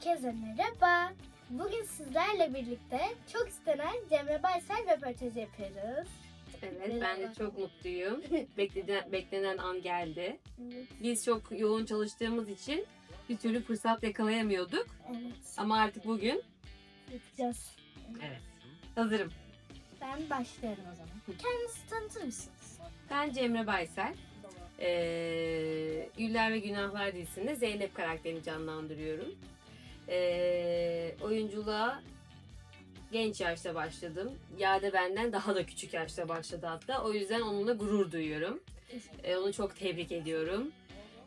Herkese merhaba. Bugün sizlerle birlikte çok istenen Cemre Baysel röportajı yapıyoruz. Evet ben de çok mutluyum. Beklenen, beklenen an geldi. Biz çok yoğun çalıştığımız için bir türlü fırsat yakalayamıyorduk. Evet, Ama artık bugün yapacağız. evet. hazırım. Ben başlıyorum o zaman. Kendinizi tanıtır mısınız? Ben Cemre Baysel. Ee, Güller ve Günahlar dizisinde Zeynep karakterini canlandırıyorum. Ee, oyunculuğa genç yaşta başladım. Yade benden daha da küçük yaşta başladı hatta. O yüzden onunla gurur duyuyorum. Ee, onu çok tebrik ediyorum.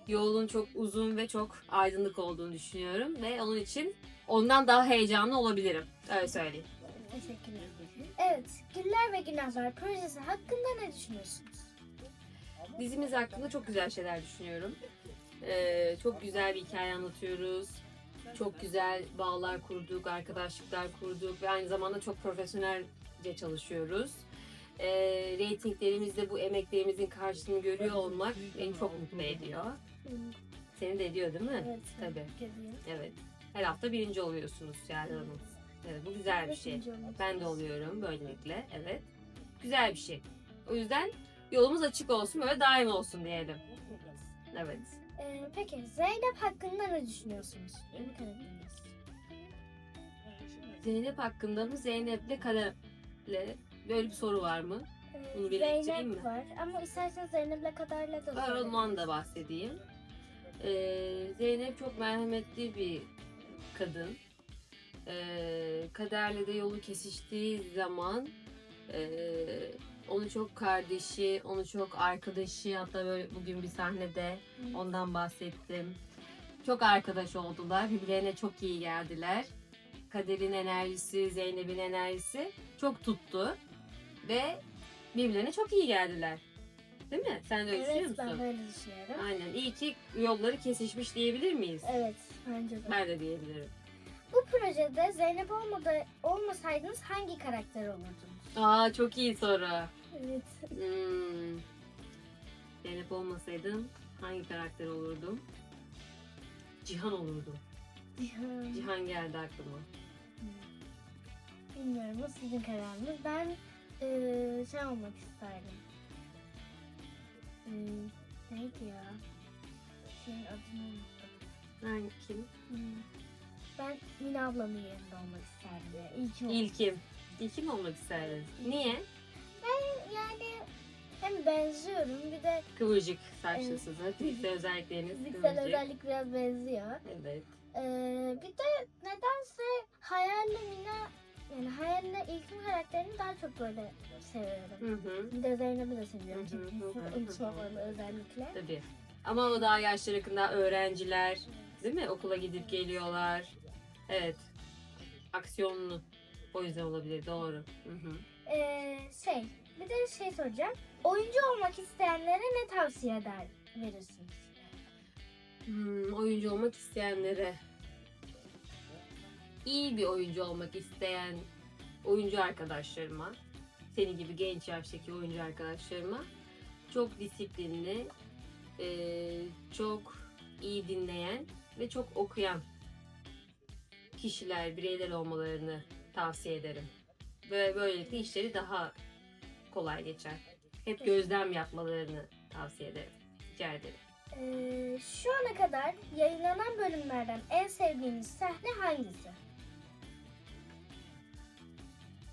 Yolun çok uzun ve çok aydınlık olduğunu düşünüyorum ve onun için ondan daha heyecanlı olabilirim. Öyle söyleyeyim. Teşekkürler. Evet, Güller ve Günahlar projesi hakkında ne düşünüyorsunuz? Dizimiz hakkında çok güzel şeyler düşünüyorum. Ee, çok güzel bir hikaye anlatıyoruz. Çok güzel bağlar kurduk, arkadaşlıklar kurduk ve aynı zamanda çok profesyonelce çalışıyoruz. Ee, reytinglerimizde bu emeklerimizin karşılığını görüyor olmak beni çok mutlu ediyor. Seni de ediyor değil mi? Evet, Tabii. Evet. Her hafta birinci oluyorsunuz yani Hanım. Evet, bu güzel bir şey. Ben de oluyorum böylelikle. Evet. Güzel bir şey. O yüzden yolumuz açık olsun böyle daim olsun diyelim. Evet. Ee, peki Zeynep hakkında ne düşünüyorsunuz? Yeni karakteriniz. Zeynep hakkında mı Zeynep'le Kader'le böyle bir soru var mı? Ee, Bunu belirteyim Zeynep mi? var ama isterseniz Zeynep'le kadarla da Ben ondan da bahsedeyim. Ee, Zeynep çok merhametli bir kadın. Ee, kaderle de yolu kesiştiği zaman ee, onu çok kardeşi, onu çok arkadaşı hatta böyle bugün bir sahnede ondan bahsettim. Çok arkadaş oldular. Birbirlerine çok iyi geldiler. Kader'in enerjisi, Zeynep'in enerjisi çok tuttu. Ve birbirlerine çok iyi geldiler. Değil mi? Sen de öyle düşünüyor Evet musun? ben böyle düşünüyorum. Aynen. İyi ki yolları kesişmiş diyebilir miyiz? Evet bence de. Ben de diyebilirim. Bu projede Zeynep olmadı, olmasaydınız hangi karakter olurdunuz? Aa çok iyi soru. Evet. Hmm. Zeynep olmasaydım hangi karakter olurdum? Cihan olurdum. Cihan. Cihan geldi aklıma. Bilmiyorum bu sizin kararınız. Ben eee, şey olmak isterdim. Hmm, neydi ya? Şeyin adını unuttum. Hangi kim? Hmm. Ben Mine ablamın yerinde olmak isterdim. Olmak İlkim. İlkim olmak isterdin. Niye? Yani hem benziyorum bir de Kıvırcık saçlısınız. Fiziksel özellikleriniz fiziksel kıvırcık. özellik biraz benziyor. Evet. Ee, bir de nedense hayalle Mina yani hayalle ilkim karakterini daha çok böyle seviyorum. Hı hı. Bir de Zeynep'i de seviyorum Hı hı, çünkü hı hı, hı unutmamalı özellikle. Tabii. Ama o daha yaşları yakında öğrenciler. Değil mi? Okula gidip geliyorlar. Evet. Aksiyonlu. O yüzden olabilir. Doğru. Hı hı. Ee, şey bir de şey soracağım. Oyuncu olmak isteyenlere ne tavsiye eder verirsiniz? Hmm, oyuncu olmak isteyenlere iyi bir oyuncu olmak isteyen oyuncu arkadaşlarıma senin gibi genç yaştaki oyuncu arkadaşlarıma çok disiplinli eee, çok iyi dinleyen ve çok okuyan kişiler, bireyler olmalarını tavsiye ederim. Ve böylelikle işleri daha kolay geçer. Hep gözlem yapmalarını tavsiye ederim. Rica ederim. Ee, şu ana kadar yayınlanan bölümlerden en sevdiğiniz sahne hangisi?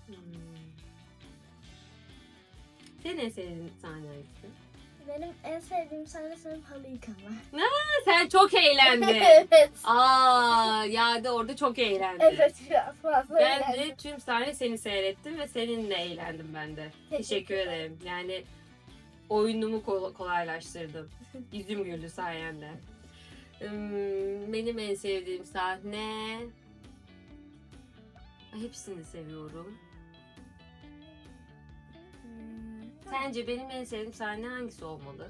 Hmm. Senin en sevdiğin sahne hangisi? Benim en sevdiğim sahne sanırım halı yıkama. Sen çok eğlendin. evet. Aa, ya da orada çok eğlendi. Evet biraz fazla Ben eğlendim. de tüm sahne seni seyrettim ve seninle eğlendim ben de. Teşekkür ederim. Yani oyunumu kol- kolaylaştırdım. Yüzüm güldü sayende. Benim en sevdiğim sahne... Hepsini seviyorum. Sence benim en sevdiğim sahne hangisi olmalı?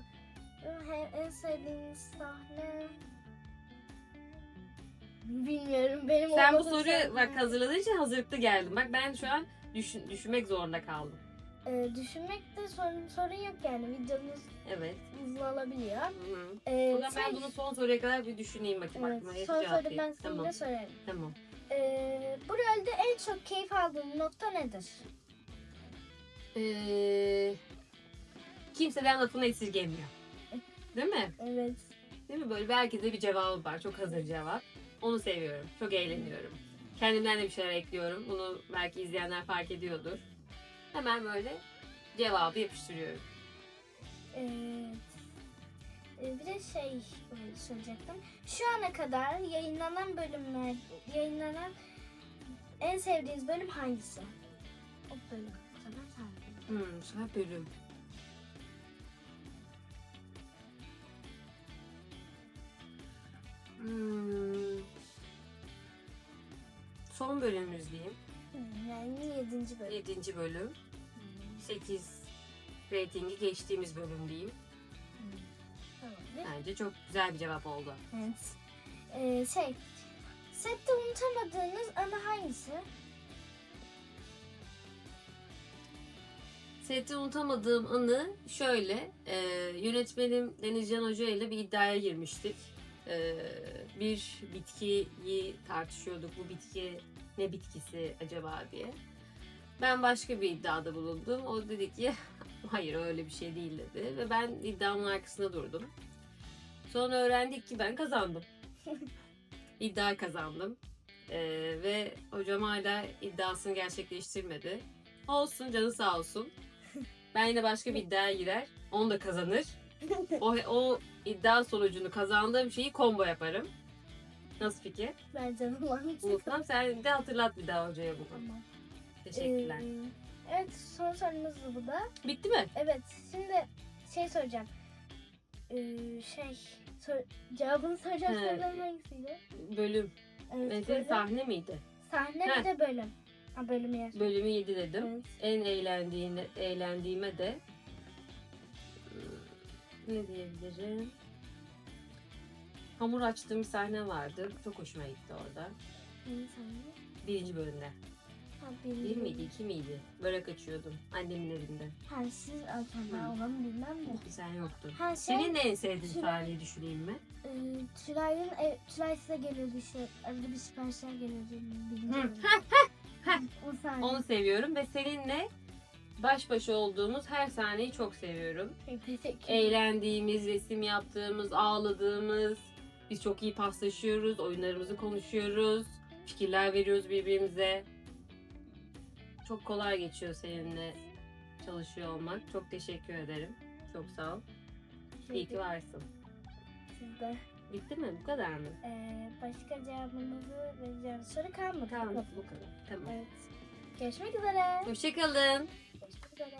He- En sevdiğiniz sahne... Bilmiyorum benim Sen bu soruyu sahne- bak hazırladığın için hazırlıklı geldim. Bak ben şu an düşün, düşünmek zorunda kaldım. e, düşünmekte sorun, sorun yok yani videomuz Evet. hızlı alabiliyor. Hı. E, O zaman ben bunu son soruya kadar bir düşüneyim bakayım aklıma. son Son soru ben sana Tamam. sorarım. Tamam. E, bu rolde en çok keyif aldığın nokta nedir? Ee, kimseden lafını esirgemiyor. Değil mi? Evet. Değil mi? Böyle belki de bir cevabı var. Çok hazır cevap. Onu seviyorum. Çok eğleniyorum. Kendimden de bir şeyler ekliyorum. Bunu belki izleyenler fark ediyordur. Hemen böyle cevabı yapıştırıyorum. Evet. E, bir de şey söyleyecektim. Şu ana kadar yayınlanan bölümler, yayınlanan en sevdiğiniz bölüm hangisi? O bölüm. Sefer sen. Hmm, sefer bölüm. Son bölümümüz diyeyim. Hmm, Yani yedinci bölüm. 7. bölüm. Hmm, 8 reytingi geçtiğimiz bölüm diyeyim. hmm. Tamam. Bence çok güzel bir cevap oldu. Evet. Ee, şey, sette unutamadığınız anı hangisi? Sette unutamadığım anı şöyle. e, yönetmenim Denizcan Hoca ile bir iddiaya girmiştik. E, bir bitkiyi tartışıyorduk. Bu bitki ne bitkisi acaba diye. Ben başka bir iddiada bulundum. O dedi ki hayır öyle bir şey değil dedi. Ve ben iddiamın arkasında durdum. Sonra öğrendik ki ben kazandım. İddia kazandım. E, ve hocam hala iddiasını gerçekleştirmedi. Olsun canı sağ olsun. Ben yine başka bir iddiaya girer. Onu da kazanır. O, o iddia sonucunu kazandığım şeyi combo yaparım. Nasıl fikir? Ben canım Unutmam. Sen de hatırlat bir daha hocaya bunu. Tamam. Teşekkürler. Ee, evet, son sorumuz da bu da. Bitti mi? Evet, şimdi şey soracağım. Ee, şey, sor, cevabını soracağım He. soruların hangisiydi? Bölüm. Evet, Mesela bölüm. sahne miydi? Sahne He. bir de bölüm. Ha, bölüm yer. Bölümü 7 dedim. Evet. En eğlendiğine, eğlendiğime de ne diyebilirim? Hamur açtığım bir sahne vardı. Çok hoşuma gitti orada. Hangi sahne? Birinci bölümde. Ha, birinci Bir miydi, iki miydi? Börek açıyordum annemin evinde. Ha, siz Hı. olanı bilmem de. Sen yoktun. Ha, şey, Senin en sevdiğin Tülay- sahneyi düşüneyim mi? e, Tülay'ın ev, Tülay size geliyordu işte. Arada bir siparişler geliyordu. Bölüm. o sahne. Onu seviyorum ve seninle baş başa olduğumuz her sahneyi çok seviyorum. Teşekkür Eğlendiğimiz, resim yaptığımız, ağladığımız, biz çok iyi paslaşıyoruz, oyunlarımızı konuşuyoruz, fikirler veriyoruz birbirimize. Çok kolay geçiyor seninle çalışıyor olmak. Çok teşekkür ederim. Çok sağ ol. İyi ki varsın. Siz de. Bitti mi? Bu kadar mı? Ee, başka cevabınızı vereceğim soru kalmadı. Tamam, bu kadar. Tamam. Evet. Görüşmek üzere. Hoşçakalın. Görüşmek üzere.